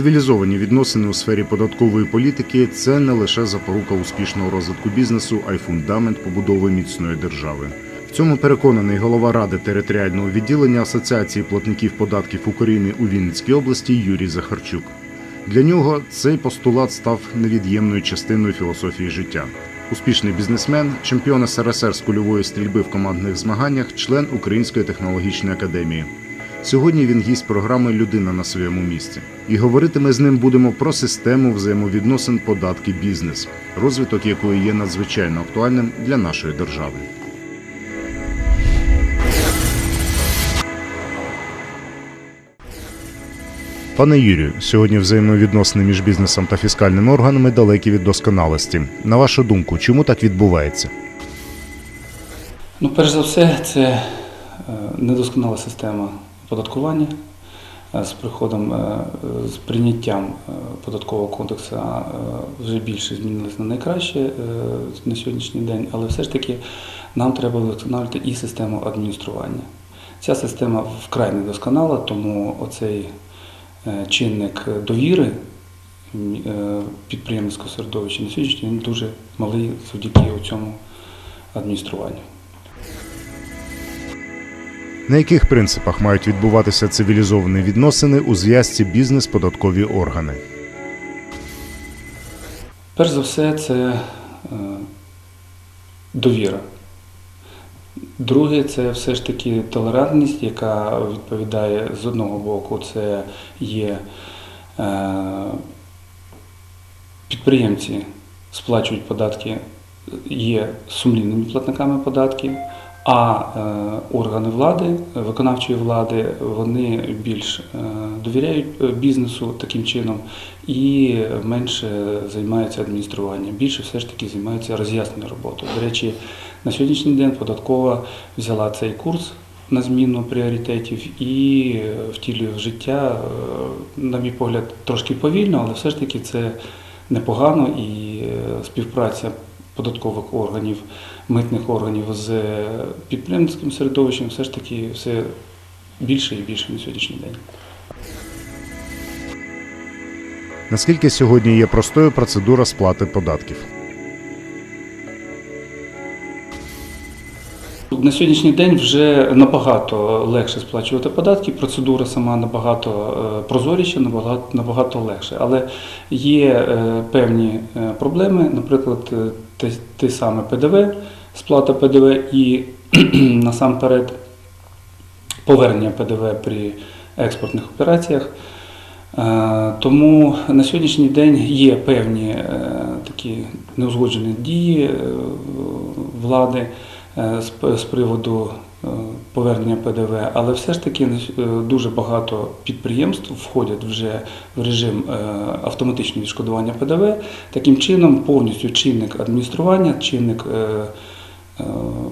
Цивілізовані відносини у сфері податкової політики це не лише запорука успішного розвитку бізнесу, а й фундамент побудови міцної держави. В цьому переконаний голова ради територіального відділення Асоціації платників податків України у Вінницькій області Юрій Захарчук. Для нього цей постулат став невід'ємною частиною філософії життя. Успішний бізнесмен, чемпіон СРСР з кульової стрільби в командних змаганнях, член Української технологічної академії. Сьогодні він гість програми Людина на своєму місці. І говорити ми з ним будемо про систему взаємовідносин податки бізнес, розвиток якої є надзвичайно актуальним для нашої держави. Пане Юрію, сьогодні взаємовідносини між бізнесом та фіскальними органами далекі від досконалості. На вашу думку, чому так відбувається? Ну, перш за все, це е, недосконала система оподаткування. Е, З приходом, е, з прийняттям е, податкового кодексу вже більше змінилось на найкраще на сьогоднішній день, але все ж таки нам треба вдосконалювати і систему адміністрування. Ця система вкрай недосконала, тому оцей чинник довіри підприємницького середовища на сьогоднішній день дуже малий завдяки цьому адмініструванню. На яких принципах мають відбуватися цивілізовані відносини у зв'язці бізнес-податкові органи? Перш за все, це е, довіра. Друге, це все ж таки толерантність, яка відповідає з одного боку, це є е, підприємці сплачують податки, є сумлінними платниками податків, а е, органи влади, виконавчої влади, вони більш е, довіряють е, бізнесу таким чином і менше займаються адмініструванням. Більше все ж таки займаються роз'ясненою роботою. До речі, на сьогоднішній день податкова взяла цей курс на зміну пріоритетів і втілює в життя, на мій погляд, трошки повільно, але все ж таки це непогано і співпраця податкових органів, митних органів з підприємницьким середовищем все ж таки все більше і більше на сьогоднішній день. Наскільки сьогодні є простою процедура сплати податків? На сьогоднішній день вже набагато легше сплачувати податки. Процедура сама набагато е, прозоріша, набагато, набагато легше. Але є е, певні е, проблеми, наприклад, те саме ПДВ, сплата ПДВ і насамперед повернення ПДВ при експортних операціях. Е, Тому на сьогоднішній день є певні е, такі неузгоджені дії е, влади з приводу повернення ПДВ, але все ж таки дуже багато підприємств входять вже в режим автоматичного відшкодування ПДВ. Таким чином, повністю чинник адміністрування, чинник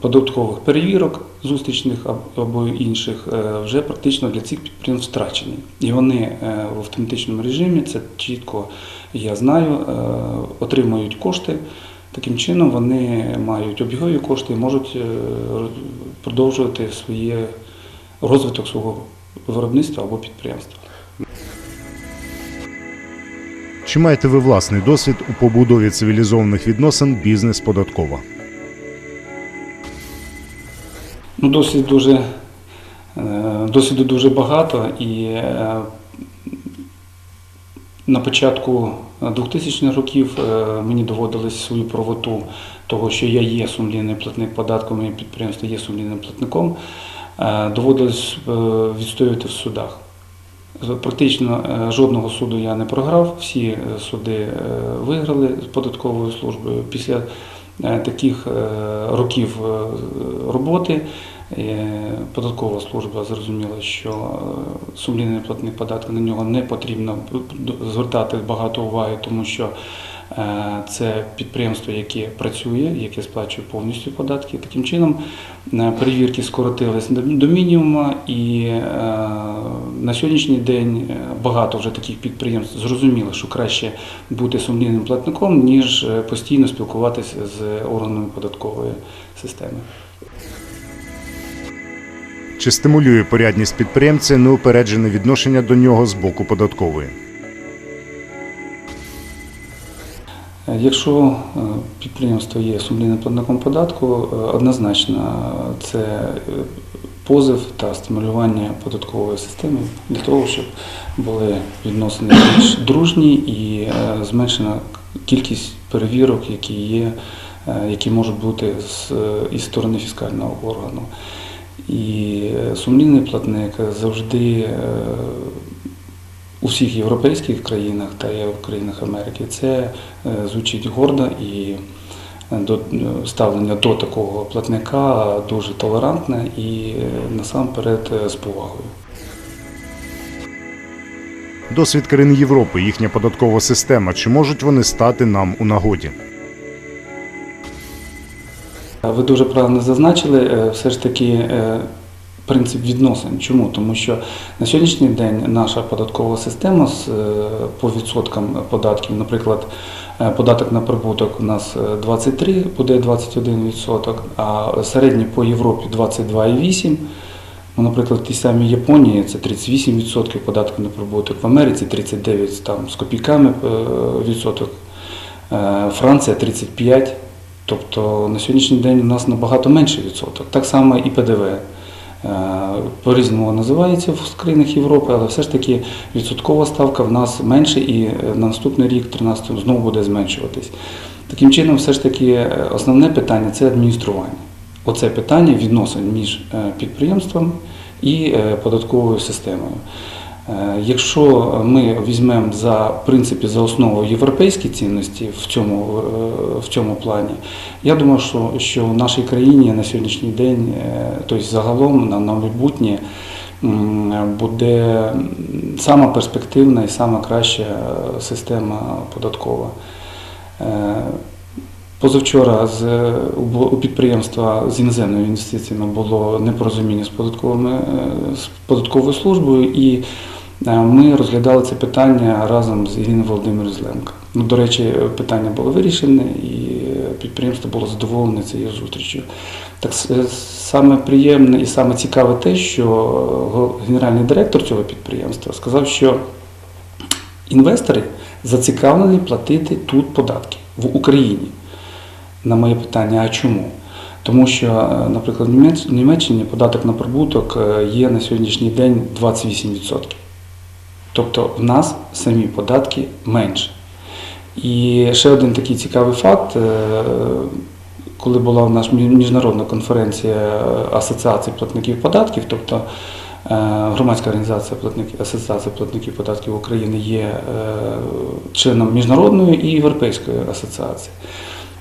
податкових перевірок зустрічних аб- або інших е, вже практично для цих підприємств втрачені. І вони е, в автоматичному режимі, це чітко я знаю, е, отримують кошти. Таким чином вони мають обігові кошти і можуть е, продовжувати своє розвиток свого виробництва або підприємства. Чи маєте ви власний досвід у побудові цивілізованих відносин бізнес-податкова? Ну, досвід дуже, е, досвіду дуже багато і е, на початку 2000-х років е, мені доводилось свою правоту того, що я є сумлінний платник податку, моє підприємство є сумлінним платником, доводилось відстоювати в судах. Практично жодного суду я не програв, всі суди виграли з податковою службою. Після таких років роботи е, податкова служба зрозуміла, що е, сумлінний платник податку на нього не потрібно звертати багато уваги, тому що е, це підприємство, яке працює, яке сплачує повністю податки. Таким чином перевірки скоротились до мінімуму, і на сьогоднішній день багато вже таких підприємств зрозуміло, що краще бути сумлінним платником, ніж постійно спілкуватися з органами податкової системи. Чи стимулює порядність підприємця неупереджене відношення до нього з боку податкової? Якщо е, підприємство є сумлінним платником податку, е, однозначно це е, позов та стимулювання податкової системи для того, щоб були відносини більш дружні і зменшена кількість перевірок, які є, які можуть бути з із сторони фіскального органу. І е, сумлінний платник завжди е, у всіх європейських країнах та в країнах Америки це е, звучить гордо і ставлення до такого платника дуже толерантне і насамперед з повагою. Досвід країн Європи, їхня податкова система, чи можуть вони стати нам у нагоді? Ви дуже правильно зазначили, е, все ж таки е, принцип відносин. Чому? Тому що на сьогоднішній день наша податкова система з, е, по відсоткам податків, наприклад, податок на прибуток у нас е, 23, буде 21%, а середній по Європі 22,8%. Ну, наприклад, в тій самій Японії це 38% податку на прибуток, в Америці 39 там, з копійками відсоток, Франція 35%. Тобто на сьогоднішній день у нас набагато менший відсоток. Так само і ПДВ. Е, По-різному називається в країнах Європи, але все ж таки відсоткова ставка в нас менше і е, на наступний рік, 13 знову буде зменшуватись. Таким чином, все ж таки, е, основне питання це адміністрування. Оце питання відносин між підприємством і податковою системою. Е, Якщо ми візьмемо за принципі за основу європейські цінності в цьому, е, в цьому плані, я думаю, що, що в нашій країні на сьогоднішній день, е, тобто загалом на, майбутнє, буде сама перспективна і сама краща система податкова. Позавчора з, у підприємства з іноземними інвестиціями було непорозуміння з, з податковою службою, і ми розглядали це питання разом з Іриною Володимирою Зленко. Ну, до речі, питання було вирішене, і підприємство було задоволене цією зустрічю. Так е, саме приємне і саме цікаве те, що генеральний директор цього підприємства сказав, що інвестори зацікавлені платити тут податки в Україні. На моє питання, а чому? Тому що, е, наприклад, в Німеччині податок на прибуток е, є на сьогоднішній день 28%. Тобто в нас самі податки менше. І ще один такий цікавий факт. е, Коли була в нас міжнародна конференція Асоціації платників податків, тобто е, громадська організація платників Асоціація платників податків України є е, членом міжнародної і європейської асоціації,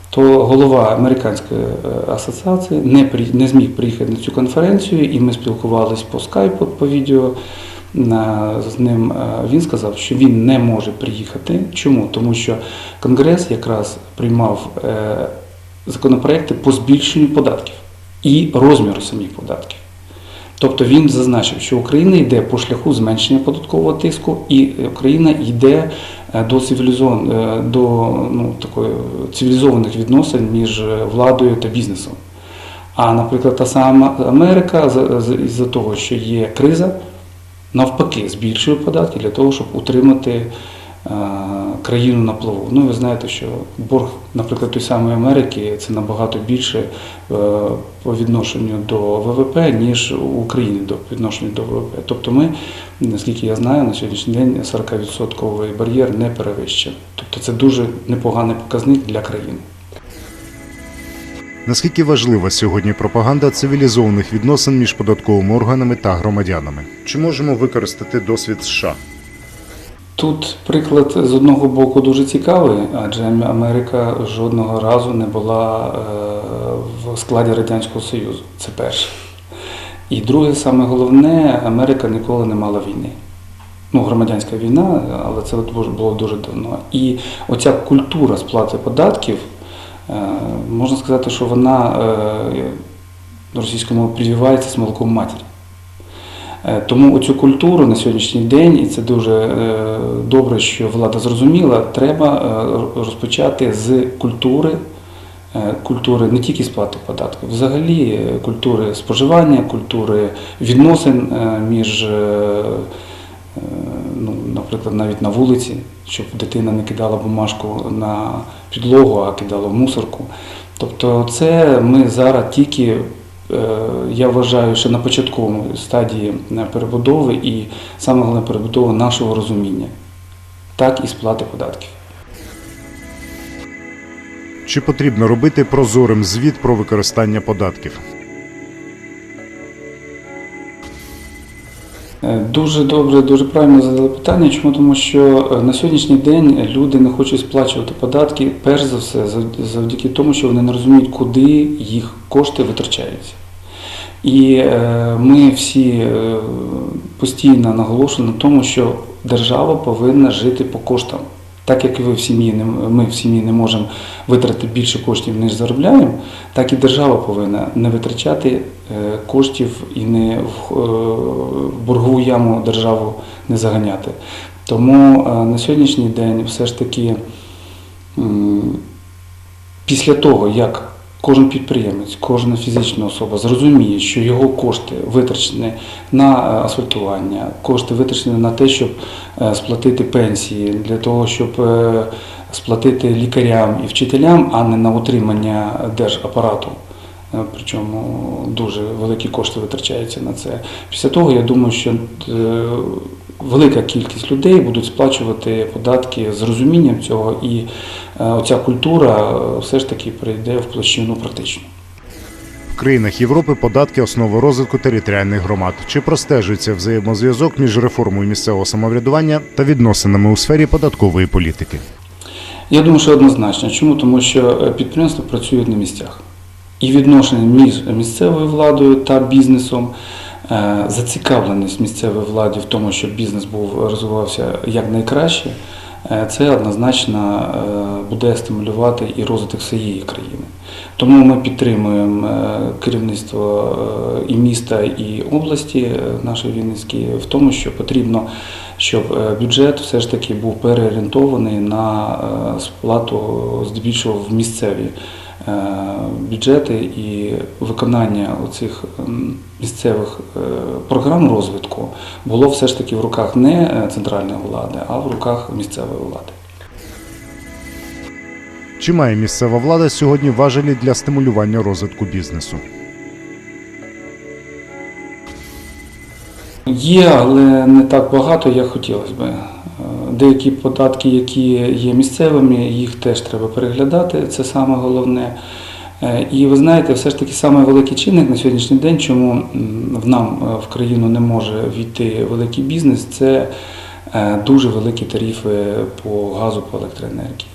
то голова американської асоціації не, не зміг приїхати на цю конференцію, і ми спілкувалися по скайпу, по відео з ним. Е, Він сказав, що він не може приїхати. Чому? Тому що Конгрес якраз приймав е, законопроекти по збільшенню податків і розміру самих податків. Тобто він зазначив, що Україна йде по шляху зменшення податкового тиску, і Україна йде е, до цивілізован, до ну, такої цивілізованих відносин між владою та бізнесом. А, наприклад, та сама Америка за- за- із-за того, що є криза, навпаки, збільшує податки для того, щоб утримати е, країну на плаву. Ну, ви знаєте, що борг, наприклад, той самої Америки це набагато більше е, по відношенню до ВВП, ніж у Україні до відношенню до ВВП. Тобто ми, наскільки я знаю, на сьогоднішній день 40% бар'єр не перевищив. Тобто це дуже непоганий показник для країни. Наскільки важлива сьогодні пропаганда цивілізованих відносин між податковими органами та громадянами? Чи можемо використати досвід США? Тут приклад з одного боку дуже цікавий, адже Америка жодного разу не була е, в складі Радянського Союзу. Це перше. І друге, саме головне, Америка ніколи не мала війни. Ну, громадянська війна, але це було- дуже давно. І оця культура сплати податків, можна сказати, що вона е, російською мовою прививається з молоком матері. Е, Тому оцю культуру на сьогоднішній день, і це дуже е, добре, що влада зрозуміла, треба е, розпочати з культури, е, культури не тільки сплати податків, взагалі е, культури споживання, культури відносин е, між е, ну, наприклад, навіть на вулиці, щоб дитина не кидала бумажку на підлогу, а кидала в мусорку. Тобто, це ми зараз тільки, е, я вважаю, що на початковому стадії е, перебудови і саме головне перебудови нашого розуміння, так і сплати податків. Чи потрібно робити прозорим звіт про використання податків? Дуже добре, дуже правильно задали питання. Чому? Тому що е, на сьогоднішній день люди не хочуть сплачувати податки, перш за все, завдяки тому, що вони не розуміють, куди їх кошти витрачаються. І е, ми всі е, постійно наголошуємо на тому, що держава повинна жити по коштам. Так як ви в сім'ї ми в сім'ї не можемо витратити більше коштів, ніж заробляємо, так і держава повинна не витрачати е, коштів і не в, е, боргову яму державу не заганяти. Тому е, на сьогоднішній день все ж таки після того, як кожен підприємець, кожна фізична особа зрозуміє, що його кошти витрачені на е, асфальтування, кошти витрачені на те, щоб е, сплатити пенсії, для того, щоб е, сплатити лікарям і вчителям, а не на утримання держапарату. Причому дуже великі кошти витрачаються на це. Після того я думаю, що велика кількість людей будуть сплачувати податки з розумінням цього, і е, оця культура е, все ж таки прийде в площину практично. В країнах Європи податки основа розвитку територіальних громад. Чи простежується взаємозв'язок між реформою місцевого самоврядування та відносинами у сфері податкової політики? Я думаю, що однозначно. Чому? Тому що е, підприємства працюють на місцях. І відношення між місцевою владою та бізнесом, зацікавленість місцевої влади в тому, щоб бізнес був розвивався якнайкраще, е, це однозначно е, буде стимулювати і розвиток всієї країни. Тому ми підтримуємо е, керівництво е, і міста, і області е, нашої Вінницької в тому, що потрібно, щоб е, бюджет все ж таки був переорієнтований на е, сплату здебільшого в місцеві е, бюджети і виконання оцих місцевих е, програм розвитку було все ж таки в руках не е, центральної влади, а в руках місцевої влади. Чи має місцева влада сьогодні важелі для стимулювання розвитку бізнесу? Є, але не так багато, як хотілося б. Е, Деякі податки, які є місцевими, їх теж треба переглядати, це саме головне. Е, І ви знаєте, все ж таки саме великий чинник на сьогоднішній день, чому в нам е, в країну не може війти великий бізнес, це е, дуже великі тарифи по газу, по електроенергії.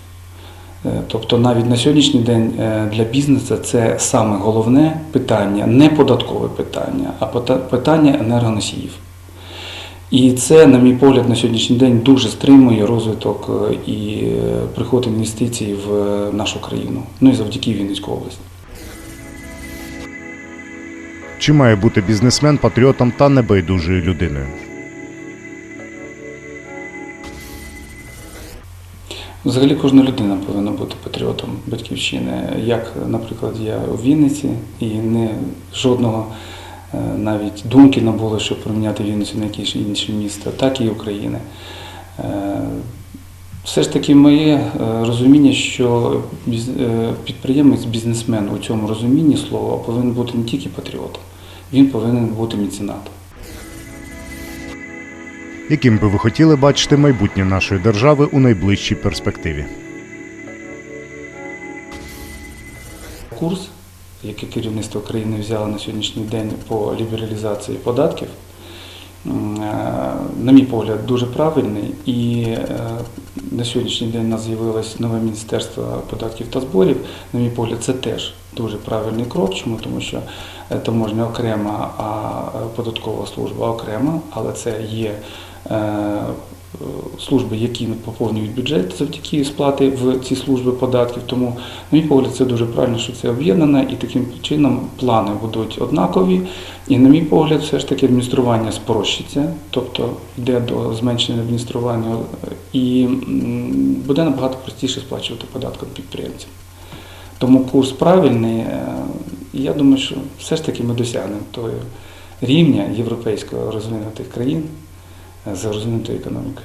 Тобто навіть на сьогоднішній день для бізнесу це саме головне питання, не податкове питання, а питання енергоносіїв. І це, на мій погляд, на сьогоднішній день дуже стримує розвиток е, і е, приход інвестицій в е, нашу країну, ну і завдяки Вінницьку область. Чи має бути бізнесмен патріотом та небайдужою людиною? Взагалі кожна людина повинна бути патріотом батьківщини. Як, наприклад, я у Вінниці і не жодного навіть думки не було, щоб проміняти Вінницю на якесь інше місто, так і України. Е, Все ж таки моє е, розуміння, що е, підприємець, бізнесмен у цьому розумінні слова повинен бути не тільки патріотом, він повинен бути меценатом. Яким би ви хотіли бачити майбутнє нашої держави у найближчій перспективі? Курс, який керівництво країни взяло на сьогоднішній день по лібералізації податків, е, на мій погляд, дуже правильний. І е, на сьогоднішній день у нас з'явилось нове Міністерство податків та зборів. На мій погляд, це теж дуже правильний крок. Чому? Тому що е, таможня окрема, а податкова служба окрема, але це є. Е, Служби, які поповнюють бюджет завдяки сплати в ці служби податків. Тому, на мій погляд, це дуже правильно, що це об'єднано, і таким чином плани будуть однакові. І, на мій погляд, все ж таки адміністрування спрощиться, тобто йде до зменшення адміністрування, і буде набагато простіше сплачувати податки підприємцям. Тому курс правильний. е, я думаю, що все ж таки ми досягнемо того рівня європейського розвинутих країн, з розвинутої економіки.